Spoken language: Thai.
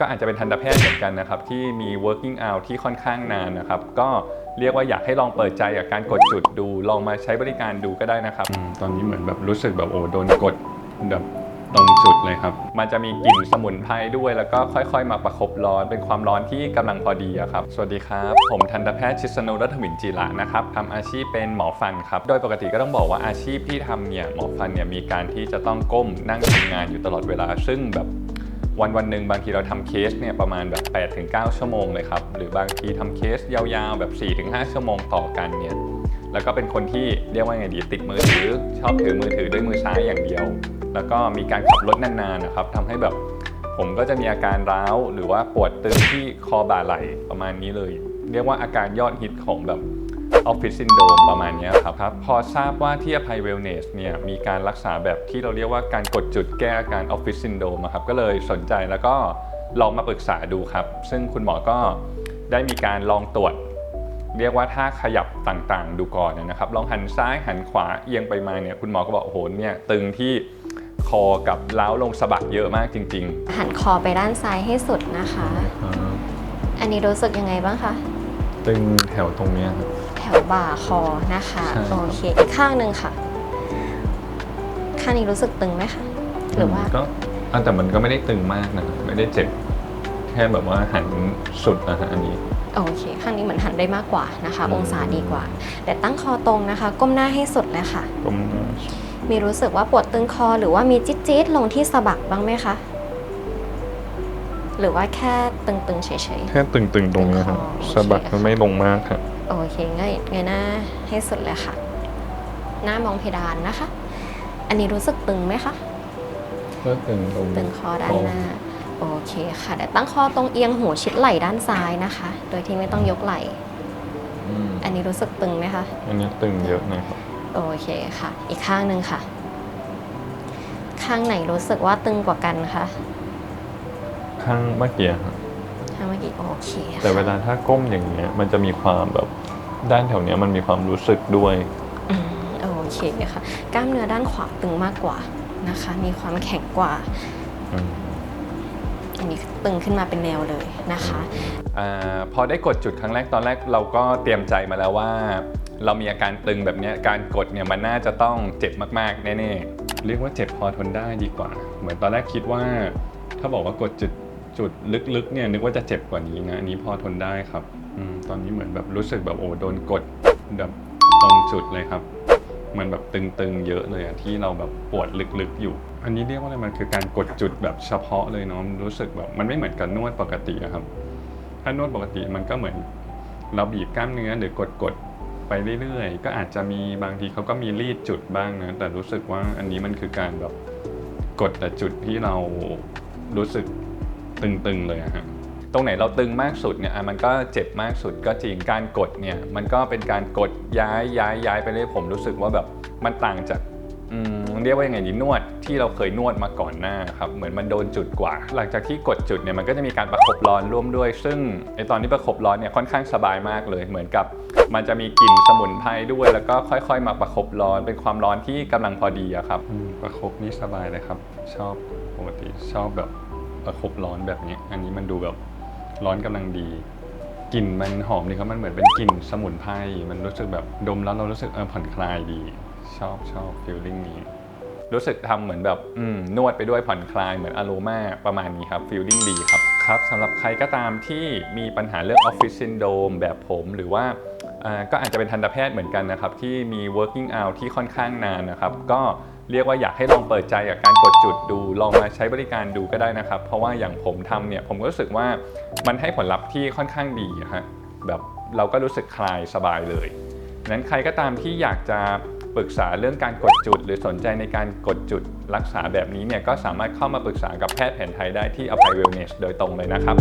ก็อาจจะเป็นทันตแพทย์เหมือนกันนะครับ ที่มี working out ที่ค่อนข้างนานนะครับ ก็เรียกว่าอยากให้ลองเปิดใจกับการกดจุดดู ลองมาใช้บริการดูก็ได้นะครับอมตอนนี้เหมือนแบบรู้สึกแบบโอ้โดนกดแบบตรงจุดเลยครับ มันจะมีกลิ่นสมุนไพรด้วย แล้วก็ค่อยๆ มาประคบร้อน เป็นความร้อนที่กำลังพอดีอะครับ สวัสดีครับ ผมทันตแพทย์ชิสนุรัตมินจีระนะครับทำอาชีพเป็นหมอฟันครับ โดยปกติก็ต้องบอกว่าอาชีพที่ทำเนี่ย หมอฟันเนี่ยมีการที่จะต้องก้มนั่งทำงานอยู่ตลอดเวลา ซึ่งแบบ วันวันหนึ่งบางทีเราทำเคสเนี่ยประมาณแบบ8ถึง9ชั่วโมงเลยครับ หรือบางทีทำเคสยาวๆแบบ4ถึง5ชั่วโมงต่อกันเนี่ยแล้วก็เป็นคนที่เรียกว่าไงดีติดมือถือ ชอบถือมือถือด้วยมือซ้ายอย่างเดียว แล้วก็มีการขับรถนานๆนะครับทำให้แบบผมก็จะมีอาการร้าว หรือว่าปวดตึงที่คอบ่าไหล่ประมาณนี้เลย เรียกว่าอาการยอดฮิตของแบบ ออฟฟิศซินโดมประมาณเนี้ยครับครับ พอทราบว่าที่อภัยเวลเนสเนี่ยมีการรักษาแบบที่เราเรียกว่าการกดจุดแก้อาการออฟฟิศซินโดมครับก็เลยสนใจแล้วก็ลองมาปรึกษาดูครับ ซึ่งคุณหมอก็ได้มีการลองตรวจ เรียกว่าถ้าขยับต่างๆ ดูก่อนนะครับ ลองหันซ้ายหันขวาเอียงไปมาเนี่ยคุณหมอก็บอกโอ้โหเนี่ยตึงที่คอกับเล้าวลงสะบักเยอะมากจริงหันคอไปด้านซ้ายให้สุดนะคะๆอันนี้รู้สึกยังไงบ้างคะ ตึงแถวตรงเนี้ยครับแถวบ่าคอนะคะใช่ โอเคอีกข้างหนึ่งค่ะ ข้างนี้รู้สึกตึงไหมคะหรือว่า ก็อะแต่มันก็ไม่ได้ตึงมากนะไม่ได้เจ็บ แค่แบบว่าหันสุดนะฮะอันนี้ โอเค ข้างนี้เหมือนหันได้มากกว่านะคะ อืม องศาดีกว่า แต่ตั้งคอตรงนะคะ ก้มหน้าให้สุดเลยค่ะผมมีรู้สึกว่าปวดตึงคอหรือว่ามีจี๊ดจี๊ดๆลงที่สะบักบ้างไหมคะ หรือว่าแค่ตึงๆเฉย แค่ตึงๆตรงนี้ครับอ๋อโอเคสะบักมันไม่ลงมากครับๆ โอเคเงยเงยหน้าให้สุดเลยค่ะ หน้ามองเพดานนะคะ อันนี้รู้สึกตึงไหมคะเพื่อตึงตรงตึงคอด้านหน้า โอเคค่ะเดี๋ยวตั้งคอตรงเอียงหูชิดไหล่ด้านซ้ายนะคะ โดยที่ไม่ต้องยกไหล่อืมอันนี้รู้สึกตึงไหมคะ อันนี้ตึงเยอะนะครับโอเคค่ะ อีกข้างหนึ่งค่ะ ข้างไหนรู้สึกว่าตึงกว่ากันคะ ข้างเมื่อกี้ครับ ข้างเมื่อกี้โอเคค่ะแต่เวลาถ้าก้มอย่างเงี้ยมันจะมีความแบบด้านแถวเนี้ยมันมีความรู้สึกด้วยอืมโอเคค่ะ กล้ามเนื้อด้านขวาตึงมากกว่านะคะ มีความแข็งกว่า อืมอันนี้ตึงขึ้นมาเป็นแนวเลยนะคะ อาพอได้กดจุดครั้งแรกตอนแรกเราก็เตรียมใจมาแล้วว่า เรามีอาการตึงแบบเนี้ยการกดเนี่ยมันน่าจะต้องเจ็บมากๆแน่ๆเรียกว่าเจ็บพอทนได้ดีกว่า เหมือนตอนแรกคิดว่า ถ้าบอกว่ากดจุด จุดลึกๆเนี่ยนึกว่าจะเจ็บกว่านี้นะอันนี้พอทนได้ครับอตอนนี้เหมือนแบบรู้สึกแบบโอ้โดนกดแบบตรงจุดเลยครับมือนแบบตึงๆเยอะเลยอะที่เราแบบปวดลึกๆอยู่ อันนี้เรียกว่าอะไรมันคือการกดจุดแบบเฉพาะเลยเนาะรู้สึกแบบมันไม่เหมือนกับนวดปกติครับ ถ้านวดปกติมันก็เหมือนเราบีบกล้ามเนื้อหรือกดกดๆไปเรื่อยๆ ก็อาจจะมีบางทีเขาก็มีรีดจุดบ้างนะ แต่รู้สึกว่าอันนี้มันคือการแบบกดแต่จุดที่เรารู้สึก ตึงๆเลยอะฮะตรงไหนเราตึงมากสุดเนี่ยอะมันก็เจ็บมากสุดก็จริงการกดเนี่ยมันก็เป็นการกดย้ายย้ายย้ายไปเรื่อยผมรู้สึกว่าแบบมันต่างจากอืมเรียกว่ายังไงดีนวดที่เราเคยนวดมาก่อนหน้าครับเหมือนมันโดนจุดกว่า หลังจากที่กดจุดเนี่ยมันก็จะมีการประคบร้อนร่วมด้วย ซึ่งไอตอนที่ประคบร้อนเนี่ยค่อนข้างสบายมากเลย เหมือนกับมันจะมีกลิ่นสมุนไพรด้วย แล้วก็ค่อย ๆ มาประคบร้อนเป็นความร้อนที่กำลังพอดีอะครับประคบนี่สบายเลยครับ ชอบปกติชอบแบบ ประคบร้อนแบบนี้อันนี้มันดูแบบร้อนกำลังดีกลิ่นมันหอมดีครับมันเหมือนเป็นกลิ่นสมุนไพรมันรู้สึกแบบดมแล้วเรารู้สึกเออผ่อนคลายดี ชอบชอบฟีลลิ่งนี้รู้สึกทำเหมือนแบบอืมนวดไปด้วยผ่อนคลายเหมือนอโรมาประมาณนี้ครับฟีลลิ่งดีครับครับสำหรับใครก็ตามที่มีปัญหาเรื่องออฟฟิศซินโดมแบบผมหรือว่าก็อาจจะเป็นทันตแพทย์เหมือนกันนะครับ ที่มี working out ที่ค่อนข้างนานนะครับ ก็ เรียกว่าอยากให้ลองเปิดใจกับการกดจุดดู ลองมาใช้บริการดูก็ได้นะครับ เพราะว่าอย่างผมทำเนี่ยผมก็รู้สึกว่ามันให้ผลลัพธ์ที่ค่อนข้างดีฮะแบบเราก็รู้สึกคลายสบายเลยนั้นใครก็ตามที่อยากจะปรึกษาเรื่องการกดจุด หรือสนใจในการกดจุดรักษาแบบนี้เนี่ยก็สามารถเข้ามาปรึกษากับแพทย์แผนไทยได้ที่อภัยเวลเนสโดยตรงเลยนะครับ